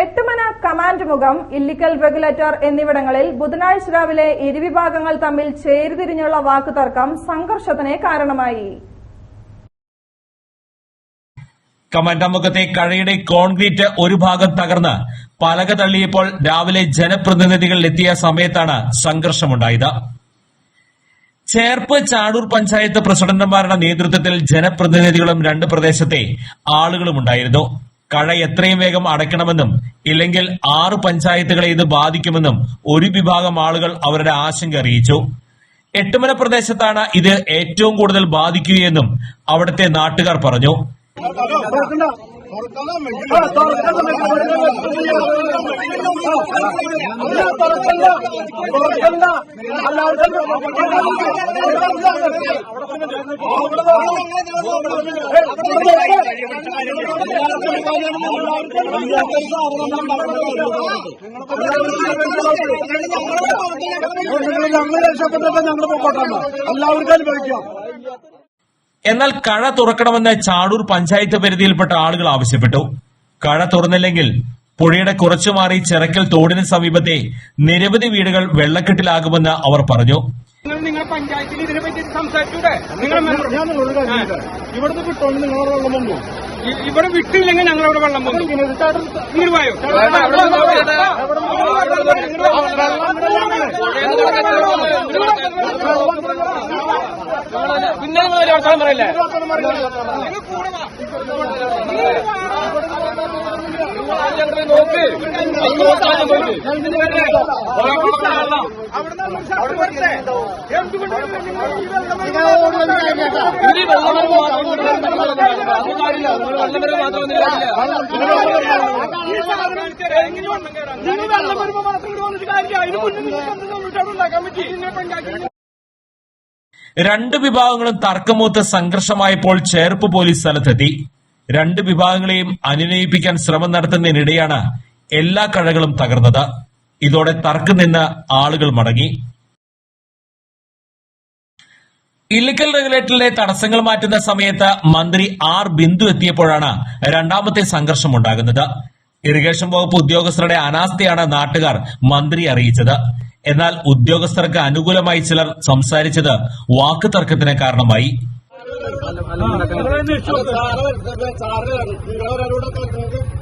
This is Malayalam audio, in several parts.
എട്ടുമന കമാൻഡ് മുഖം ഇല്ലിക്കൽ റെഗുലേറ്റർ എന്നിവിടങ്ങളിൽ ബുധനാഴ്ച രാവിലെ ഇരുവിഭാഗങ്ങൾ തമ്മിൽ ചേരിതിരിഞ്ഞുള്ള വാക്കുതർക്കം സംഘർഷത്തിന് കാരണമായി. കമാൻഡാമുഖത്തെ കഴയുടെ കോൺക്രീറ്റ് ഒരു ഭാഗം തകർന്ന് പലക തള്ളിയപ്പോൾ രാവിലെ ജനപ്രതിനിധികൾ എത്തിയ സമയത്താണ് സംഘർഷമുണ്ടായത്. ചേർപ്പ് ചാടൂർ പഞ്ചായത്ത് പ്രസിഡന്റുമാരുടെ നേതൃത്വത്തിൽ ജനപ്രതിനിധികളും രണ്ട് പ്രദേശത്തെ ആളുകളും ഉണ്ടായിരുന്നു കഴ എത്രയും വേഗം അടയ്ക്കണമെന്നും ഇല്ലെങ്കിൽ ആറ് പഞ്ചായത്തുകളെ ഇത് ബാധിക്കുമെന്നും ഒരു വിഭാഗം ആളുകൾ അവരുടെ ആശങ്ക അറിയിച്ചു. എട്ടുമല പ്രദേശത്താണ് ഇത് ഏറ്റവും കൂടുതൽ ബാധിക്കുകയെന്നും അവിടുത്തെ നാട്ടുകാർ പറഞ്ഞു. എല്ലാവർക്കും എന്നാൽ കഴ തുറക്കണമെന്ന് ചാടൂർ പഞ്ചായത്ത് പരിധിയിൽപ്പെട്ട ആളുകൾ ആവശ്യപ്പെട്ടു. കഴ തുറന്നില്ലെങ്കിൽ പുഴയുടെ കുറച്ചു മാറി ചിറക്കൽ തോടിന് സമീപത്തെ നിരവധി വീടുകൾ വെള്ളക്കെട്ടിലാകുമെന്ന് അവർ പറഞ്ഞു. നിങ്ങൾ പഞ്ചായത്തിൽ ഇതിനെ പറ്റി സംസാരിച്ചൂടെ? നിങ്ങൾ ഇവിടുന്ന് വിട്ടോണ്ട് നിങ്ങളോട് വെള്ളം വന്നു. ഇവിടെ വിട്ടില്ലെങ്കിൽ ഞങ്ങൾ അവിടെ വെള്ളം വന്നു. തീരുമായോ പിന്നെ നിങ്ങൾ ഒരു അവസരം പറയില്ലേ? നോക്ക്. മാത്രം അത് കാര്യമില്ല നിങ്ങൾ മാത്രം ഒന്നും നിങ്ങൾ വെള്ളം വരുമ്പോ മാത്രം ഇവിടെ വന്നിട്ട് കാര്യമില്ല അതിന് മുന്നേ നിങ്ങൾ ഉണ്ടാക്കാൻ പറ്റി നിങ്ങളെ പഞ്ചായത്തിൽ രണ്ട് വിഭാഗങ്ങളും തർക്കമൂത്ത് സംഘർഷമായപ്പോൾ ചേർപ്പ് പോലീസ് സ്ഥലത്തെത്തി. രണ്ട് വിഭാഗങ്ങളെയും അനുനയിപ്പിക്കാൻ ശ്രമം നടത്തുന്നതിനിടെയാണ് എല്ലാ കഴകളും തകർന്നത്. ഇതോടെ തർക്കം നിന്ന് ആളുകൾ മടങ്ങി. ഇല്ലിക്കൽ റെഗുലേറ്ററിലെ തടസ്സങ്ങൾ മാറ്റുന്ന സമയത്ത് മന്ത്രി ആർ ബിന്ദു എത്തിയപ്പോഴാണ് രണ്ടാമത്തെ സംഘർഷം ഉണ്ടാകുന്നത്. ഇറിഗേഷൻ വകുപ്പ് ഉദ്യോഗസ്ഥരുടെ അനാസ്ഥയാണ് നാട്ടുകാർ മന്ത്രി അറിയിച്ചത്. എന്നാൽ ഉദ്യോഗസ്ഥർക്ക് അനുകൂലമായി ചിലർ സംസാരിച്ചത് വാക്ക് തർക്കത്തിന് കാരണമായി അതെ അതെ എല്ലാവരും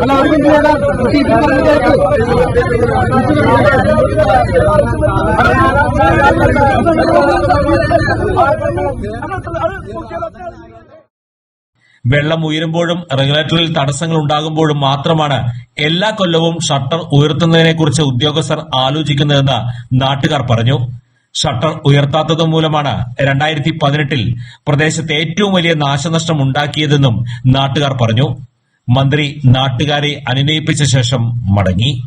എല്ലാവർക്കും വെള്ളം ഉയരുമ്പോഴും റെഗുലേറ്ററിൽ തടസ്സങ്ങൾ ഉണ്ടാകുമ്പോഴും മാത്രമാണ് എല്ലാ കൊല്ലവും ഷട്ടർ ഉയർത്തുന്നതിനെക്കുറിച്ച് ഉദ്യോഗസ്ഥർ ആലോചിക്കുന്നതെന്ന് നാട്ടുകാർ പറഞ്ഞു. ഷട്ടർ ഉയർത്താത്തത് മൂലമാണ് രണ്ടായിരത്തി പതിനെട്ടിൽ പ്രദേശത്ത് ഏറ്റവും വലിയ നാശനഷ്ടം ഉണ്ടാക്കിയതെന്നും നാട്ടുകാർ പറഞ്ഞു. മന്ത്രി നാട്ടുകാരെ അനുനയിപ്പിച്ച ശേഷം മടങ്ങി.